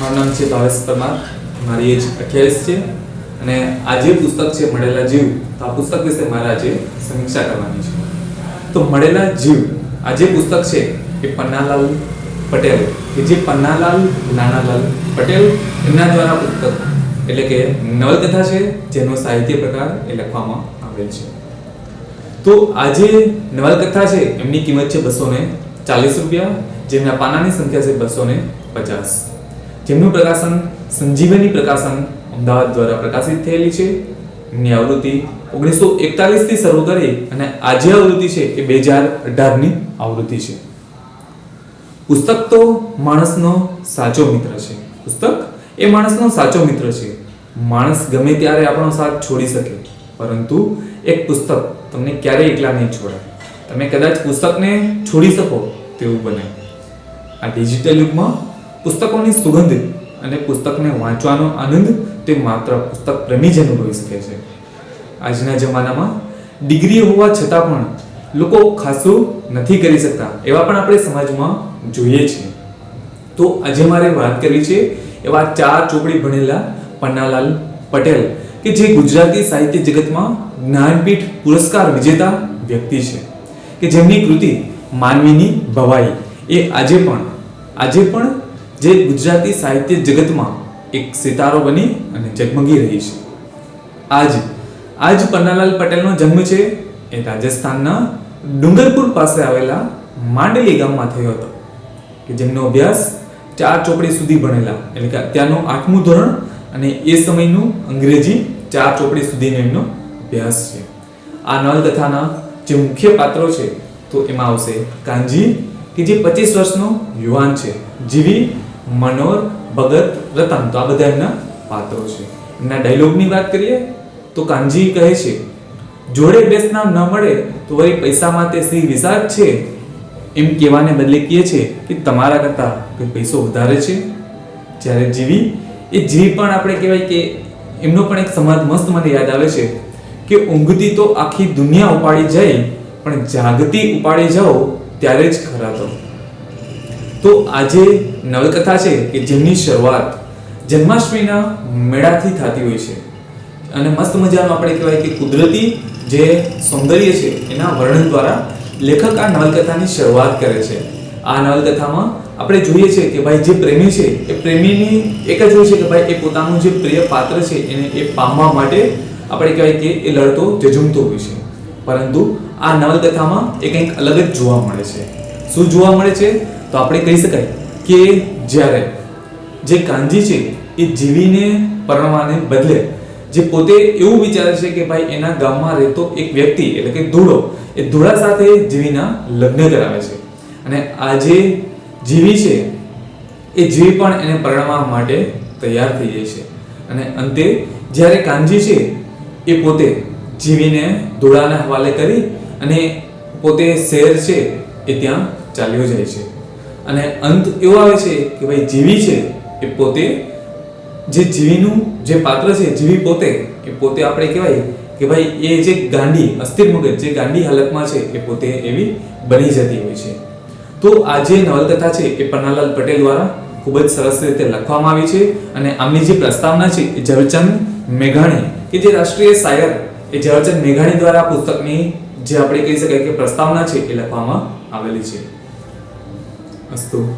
મારું નામ છે ભાવેશ પરમાર. મારી એજ અઠ્યાવીસ છે. અને આ જે પુસ્તક છે, મળેલા જીવ, તો આ પુસ્તક વિશે મારે આજે સમીક્ષા કરવાની છે. તો મળેલા જીવ, આ જે પુસ્તક છે, એ પન્નાલાલ પટેલ. કે જે પન્નાલાલ નાનાલાલ પટેલ, એમના દ્વારા પુસ્તક, એટલે કે નવલકથા છે, જેનો સાહિત્ય પ્રકાર એ લખવામાં આવેલ છે. તો આ જે નવલકથા છે, એમની કિંમત છે બસો ચાલીસ રૂપિયા જેમના પાનાની સંખ્યા છે બસો પચાસ. જેમનું પ્રકાશન સંજીવની પ્રકાશન અમદાવાદ દ્વારા પ્રકાશિત થયેલી છે. એમની આવૃત્તિ ઓગણીસો એકતાલીસથી શરૂ કરી અને આ જે આવૃત્તિ છે એ બે હજાર અઢારની આવૃત્તિ છે. પુસ્તક તો માણસનો સાચો મિત્ર છે. પુસ્તક એ માણસનો સાચો મિત્ર છે. માણસ ગમે ત્યારે આપણો સાથ છોડી શકે, પરંતુ એક પુસ્તક તમને ક્યારેય એકલા નહીં છોડે તમે કદાચ પુસ્તકને છોડી શકો તેવું બને. આ ડિજિટલ યુગમાં પુસ્તકોની સુગંધ અને પુસ્તકને વાંચવાનો આનંદ તે માત્ર પુસ્તક પ્રેમી જ અનુભવી શકે છે. આજના જમાનામાં ડિગ્રી હોવા છતાં પણ લોકો ખાસું નથી કરી શકતા, એવા પણ આપણે સમાજમાં જોઈએ છીએ. તો આજે મારે વાત કરવી છે એવા ચાર ચોપડી ભણેલા પન્નાલાલ પટેલ, કે જે ગુજરાતી સાહિત્ય જગતમાં જ્ઞાનપીઠ પુરસ્કાર વિજેતા વ્યક્તિ છે, કે જેમની કૃતિ માનવીની ભવાઈ. એ આજે પણ આજે પણ જે ગુજરાતી સાહિત્ય જગતમાં એક સિતારો બની અને ઝગમગી રહી છે. આજ આજ પન્નાલાલ પટેલનો જન્મ છે એ રાજસ્થાનના ડુંગરપુર પાસે આવેલા માંડલી ગામમાં થયો હતો, કે જેમનો અભ્યાસ ચાર ચોપડી સુધી ભણેલા, એટલે કે અત્યારનું આઠમું ધોરણ અને એ સમયનું અંગ્રેજી ચાર ચોપડી સુધીનો એમનો અભ્યાસ છે. આ નવલકથાના જે મુખ્ય પાત્રો છે, તો એમાં આવશે કાંજી કે જે પચીસ વર્ષનો યુવાન છે, જીવી મનોર, ભગત, રતન. તો આ બધા એમના પાત્રો છે. એમના ડાયલોગની વાત કરીએ, તો કાનજી કહે છે, જોડે બેસનાર ન મળે, તો વળી પૈસામાં તે સિંહ વિષાદ છે. એમ કહેવાને બદલે કહે છે કે તમારા કરતાં કોઈ પૈસો વધારે છે? જ્યારે જીવી, એ જીવી પણ આપણે કહેવાય કે એમનો પણ એક સમાજ મસ્ત મને યાદ આવે છે કે ઊંઘતી તો આખી દુનિયા ઉપાડી જાય, પણ જાગતી ઉપાડી જાઓ, ત્યારે જ ખરા તો. તો આજે નવલકથા છે કે જેમની શરૂઆત જન્માષ્ટમીના મેળાથી થતી હોય છે. અને મસ્ત મજાનું આપણે કહેવાય કે કુદરતી જે સૌંદર્ય છે, એના વર્ણન દ્વારા લેખક આ નવલકથાની શરૂઆત કરે છે. આ નવલકથામાં આપણે જોઈએ છે કે ભાઈ જે પ્રેમી છે, એ પ્રેમીની એક જ હોય છે કે ભાઈ એ પોતાનું જે પ્રિય પાત્ર છે, એને એ પામવા માટે આપણે કહેવાય કે એ લડતો જજુમતો હોય છે. પરંતુ આ નવલકથામાં એ કંઈક અલગ જ જોવા મળે છે. શું જોવા મળે છે? તો આપણે કહી શકાય કે જ્યારે જે કાંજી છે, એ જીવીને પરણવાને બદલે જે પોતે એવું વિચારે છે કે ભાઈ એના ગામમાં રહેતો એક વ્યક્તિ, એટલે કે ધૂળો, એ ધૂળા સાથે જીવીના લગ્ન કરાવે છે. અને આ જે જીવી છે, એ જીવી પણ એને પરણવા માટે તૈયાર થઈ જાય છે. અને અંતે જ્યારે કાનજી છે, એ પોતે જીવીને ધૂળાના હવાલે કરી અને પોતે શહેર છે એ ત્યાં ચાલ્યો જાય છે. અને અંત એવો આવે છે કે ભાઈ જીવી છે એ પોતે, જે જીવીનું જે પાત્ર છે, જીવી પોતે, એ પોતે આપણે કહેવાય કે ભાઈ એ જે ગાંડી, અસ્થિર મગજ, જે ગાંડી હાલતમાં છે, એ પોતે એવી બની જતી હોય છે. તો આ જે નવલકથા છે એ પન્નાલાલ પટેલ દ્વારા ખૂબ જ સરસ રીતે લખવામાં આવી છે અને આમની જે પ્રસ્તાવના છે એ ઝવેરચંદ મેઘાણી, કે જે રાષ્ટ્રીય શાયર, એ ઝવેરચંદ મેઘાણી દ્વારા પુસ્તકની જે આપણે કહી શકાય કે પ્રસ્તાવના છે એ લખવામાં આવેલી છે. અસ્તુ.